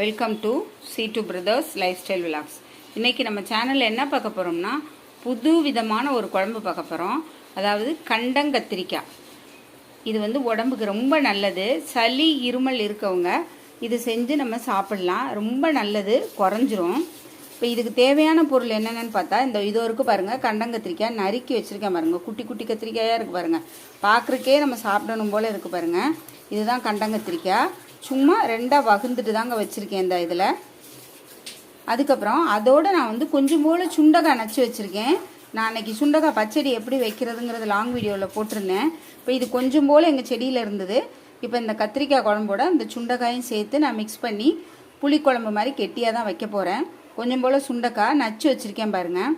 Welcome to C two brothers lifestyle vlogs இன்றைக்கி நம்ம சேனலில் என்ன பார்க்க போகிறோம்னா புது விதமான ஒரு குழம்பு பார்க்க போகிறோம் அதாவது கண்டங்கத்திரிக்காய் இது வந்து உடம்புக்கு ரொம்ப நல்லது. சளி இருமல் இருக்கவங்க இது செஞ்சு நம்ம சாப்பிடலாம். ரொம்ப நல்லது. குறைஞ்சிரும். இப்போ இதுக்கு தேவையான பொருள் என்னென்னு பார்த்தா இந்த இது இருக்குது பாருங்கள் கண்டங்கத்திரிக்காய் நறுக்கி வச்சுருக்கேன் பாருங்கள் குட்டி குட்டி கத்திரிக்காயாக இருக்குது பாருங்கள் பார்க்குறக்கே நம்ம சாப்பிடணும் போல் இருக்குது பாருங்கள் இதுதான் கண்டங்கத்திரிக்காய் சும்மா ரெண்டாக வகுந்துட்டு தாங்க வச்சுருக்கேன் இந்த இதில். அதுக்கப்புறம் அதோடு நான் வந்து கொஞ்சம் போல் சுண்டக்காய் நச்சு வச்சுருக்கேன். நான் அன்றைக்கி சுண்டக்காய் பச்சடி எப்படி வைக்கிறதுங்கிறது லாங் வீடியோவில் போட்டிருந்தேன். இப்போ இது கொஞ்சம் போல் எங்கள் செடியில் இருந்தது. இப்போ இந்த கத்திரிக்காய் குழம்போட இந்த சுண்டைக்காயும் சேர்த்து நான் மிக்ஸ் பண்ணி புளிக்குழம்பு மாதிரி கெட்டியாக தான் வைக்க போகிறேன் கொஞ்சம் போல் சுண்டைக்காய் நச்சு வச்சுருக்கேன் பாருங்கள்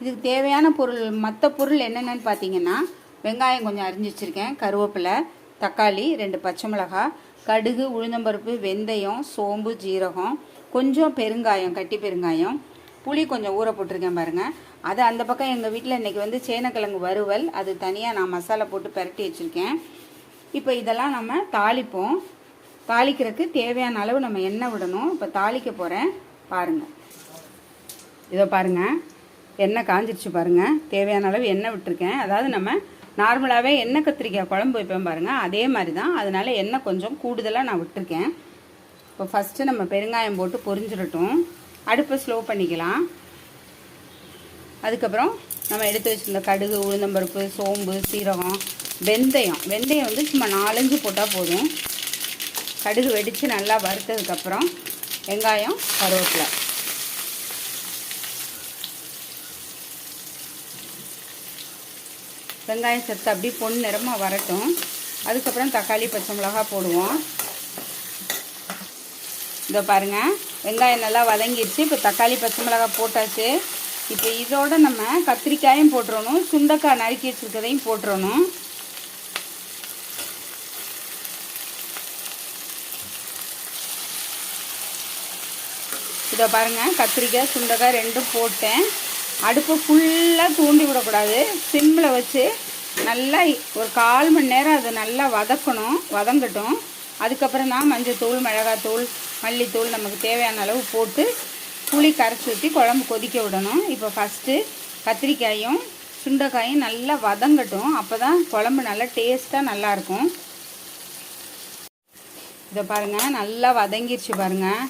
இதுக்கு தேவையான பொருள் மற்ற பொருள் என்னென்னு பார்த்தீங்கன்னா வெங்காயம் கொஞ்சம் அரிஞ்சு வச்சுருக்கேன். கருவேப்பிலை தக்காளி ரெண்டு பச்சை மிளகாய் கடுகு உளுந்தம்பருப்பு வெந்தயம் சோம்பு ஜீரகம் கொஞ்சம் பெருங்காயம் கட்டி பெருங்காயம். புளி கொஞ்சம் ஊற போட்டிருக்கேன் பாருங்கள் அது அந்த பக்கம் எங்கள் வீட்டில் இன்றைக்கி வந்து சேனக்கிழங்கு வறுவல். அது தனியாக நான் மசாலா போட்டு பரட்டி வச்சுருக்கேன். இப்போ இதெல்லாம் நம்ம தாளிப்போம். தாளிக்கிறதுக்கு தேவையான அளவு நம்ம எண்ணெய் விடணும். இப்போ தாளிக்க போகிறேன் பாருங்கள் இதோ பாருங்கள் எண்ணெய் காஞ்சிருச்சு பாருங்கள் தேவையான அளவு எண்ணெய் விட்டுருக்கேன். அதாவது நம்ம நார்மலாகவே எண்ணெய் கத்திரிக்காய் குழம்பு வைப்பேன் பாருங்கள் அதே மாதிரி தான் அதனால் எண்ணெய் கொஞ்சம் கூடுதலாக நான் விட்டுருக்கேன். இப்போ ஃபஸ்ட்டு நம்ம பெருங்காயம் போட்டு பொரிஞ்சிடட்டும். அடுப்பை ஸ்லோ பண்ணிக்கலாம். அதுக்கப்புறம் நம்ம எடுத்து வச்சுருந்த கடுகு உளுந்தம்பருப்பு சோம்பு சீரகம் வெந்தயம். வெந்தயம் வந்து சும்மா நாலஞ்சு போட்டால் போதும். கடுகு வெடித்து நல்லா வறுத்ததுக்கப்புறம் வெங்காயம் கருவேப்பிலை. வெங்காயம் சேர்த்து அப்படியே பொன் நிறமாக வரட்டும். அதுக்கப்புறம் தக்காளி பச்சை மிளகா போடுவோம். இதோ பாருங்கள் வெங்காயம் நல்லா வதங்கிடுச்சு இப்போ தக்காளி பச்சை மிளகா போட்டாச்சு. இப்போ இதோட நம்ம கத்திரிக்காயும் போட்டுறணும். சுண்டக்காய் நறுக்கி வச்சுருக்கதையும் போட்டுறணும். இதை பாருங்கள் கத்திரிக்காய் சுண்டக்காய் ரெண்டும் போட்டேன். அடுப்பை ஃபுல்லாக தூண்டி விடக்கூடாது. சிம்மில் வச்சு நல்லா ஒரு கால் மணி நேரம் அதை நல்லா வதக்கணும் வதங்கட்டும். அதுக்கப்புறம் தான் மஞ்சத்தூள் மிளகாத்தூள் மல்லித்தூள் நமக்கு தேவையான அளவு போட்டு புளி கரைச்சி ஊற்றி குழம்பு கொதிக்க விடணும். இப்போ ஃபஸ்ட்டு கத்திரிக்காயும் சுண்டைக்காயும் நல்லா வதங்கட்டும். அப்போ தான் குழம்பு நல்லா டேஸ்ட்டாக நல்லாயிருக்கும் இதை பாருங்கள் நல்லா வதங்கிருச்சு பாருங்கள்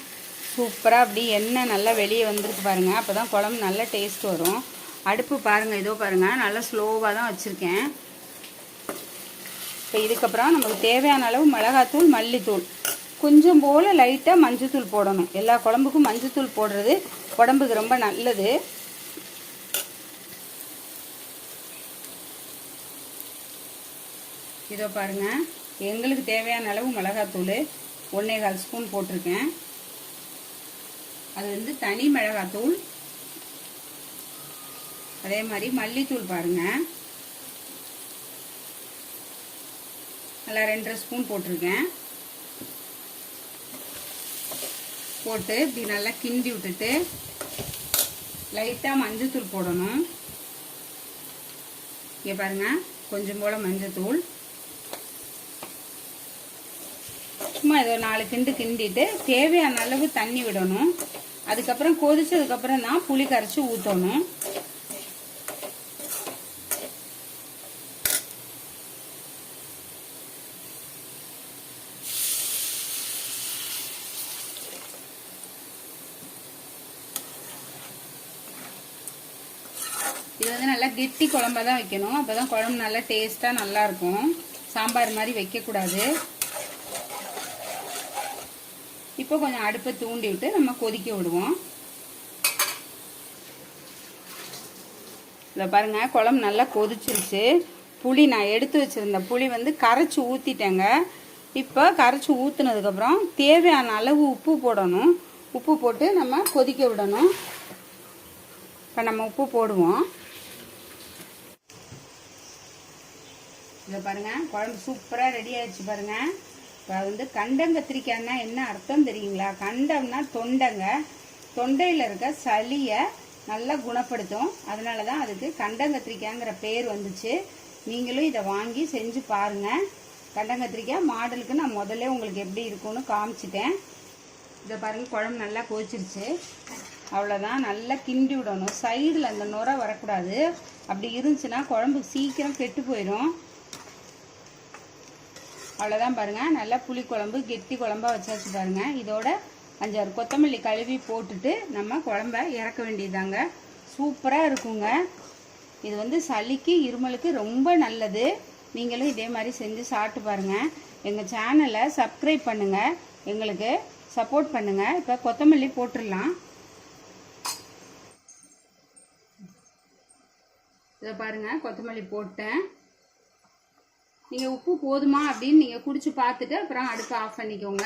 சூப்பராக அப்படி எண்ணெய் நல்லா வெளியே வந்திருக்கு பாருங்கள் அப்போ தான் குழம்பு நல்லா டேஸ்ட் வரும். அடுப்பு பாருங்கள் இதோ பாருங்கள் நல்லா ஸ்லோவாக தான் வச்சுருக்கேன். இப்போ இதுக்கப்புறம் நமக்கு தேவையான அளவு மிளகாத்தூள் மல்லித்தூள். கொஞ்சம் போல் லைட்டாக மஞ்சத்தூள் போடணும். எல்லா குழம்புக்கும் மஞ்சத்தூள் போடுறது உடம்புக்கு ரொம்ப நல்லது. இதோ பாருங்கள் எங்களுக்கு தேவையான அளவு மிளகாத்தூள். ஒன்றே கால் ஸ்பூன் போட்டிருக்கேன். அது வந்து தனி மிளகாத்தூள். அதே மாதிரி மல்லித்தூள் பாருங்க. நல்லா ரெண்டரை ஸ்பூன் போட்டிருக்கேன். போட்டு இப்படி நல்லா கிண்டி விட்டுட்டு லைட்டாக மஞ்சத்தூள் போடணும். இங்கே பாருங்க கொஞ்சம் போல் மஞ்சத்தூள். சும்மா இதை நாலு கிண்டு கிண்டிட்டு தேவையான அளவு தண்ணி விடணும். அதுக்கப்புறம் கொதிச்சதுக்கப்புறம் தான் புளி கரைச்சி ஊற்றணும் இது வந்து நல்லா கெட்டி குழம்பா தான் வைக்கணும். அப்போ தான் குழம்பு நல்லா டேஸ்ட்டாக நல்லாயிருக்கும். சாம்பார் மாதிரி வைக்கக்கூடாது. இப்போ கொஞ்சம் அடுப்பை தூண்டி விட்டு நம்ம கொதிக்க விடுவோம். இதை பாருங்கள் குழம்பு நல்லா கொதிச்சிருச்சு. புளி நான் எடுத்து வச்சுருந்த புளி வந்து கரைச்சி ஊற்றிட்டேங்க இப்போ கரைச்சி ஊற்றுனதுக்கப்புறம் தேவையான அளவு உப்பு போடணும். உப்பு போட்டு நம்ம கொதிக்க விடணும். இப்போ நம்ம உப்பு போடுவோம். இதை பாருங்கள் குழம்பு சூப்பராக ரெடி ஆயிடுச்சு பாருங்கள் இப்போ வந்து கண்டங்கத்திரிக்காய்னா என்ன அர்த்தம் தெரியுங்களா? கண்டம்னா தொண்டைங்க. தொண்டையில் இருக்க சளியை நல்லா குணப்படுத்தும். அதனால தான் அதுக்கு கண்டங்கத்திரிக்காய்ங்கிற பேர் வந்துச்சு. நீங்களும் இதை வாங்கி செஞ்சு பாருங்கள் கண்டங்கத்திரிக்காய் மாடலுக்கு நான் முதல்ல உங்களுக்கு எப்படி இருக்கும்னு காமிச்சிட்டேன். இதை பாருங்கள் குழம்பு நல்லா கொதிச்சிருச்சு. அவ்வளோதான் நல்லா கிண்டி விடணும். சைடில் அந்த நுரை வரக்கூடாது. அப்படி இருந்துச்சுன்னா குழம்பு சீக்கிரம் கெட்டு போயிடும் அவ்வளோதான் பாருங்கள் நல்லா புளி குழம்பு கெட்டி குழம்பாக வச்சாச்சு பாருங்கள் இதோட அஞ்சாறு கொத்தமல்லி கழுவி போட்டுட்டு நம்ம குழம்ப இறக்க வேண்டியதாங்க சூப்பராக இருக்குங்க. இது வந்து சளிக்கு இருமலுக்கு ரொம்ப நல்லது. நீங்களும் இதே மாதிரி செஞ்சு சாப்பிட்டு பாருங்கள் எங்கள் சேனலை சப்ஸ்கிரைப் பண்ணுங்கள் எங்களுக்கு சப்போர்ட் பண்ணுங்கள் இப்போ கொத்தமல்லி போட்டுடலாம். இதை பாருங்கள் கொத்தமல்லி போட்டேன். நீங்கள் உப்பு போதுமா அப்படின்னு நீங்கள் குடிச்சு பார்த்துட்டு அப்புறம் அடுப்பை ஆஃப் பண்ணிக்கோங்க.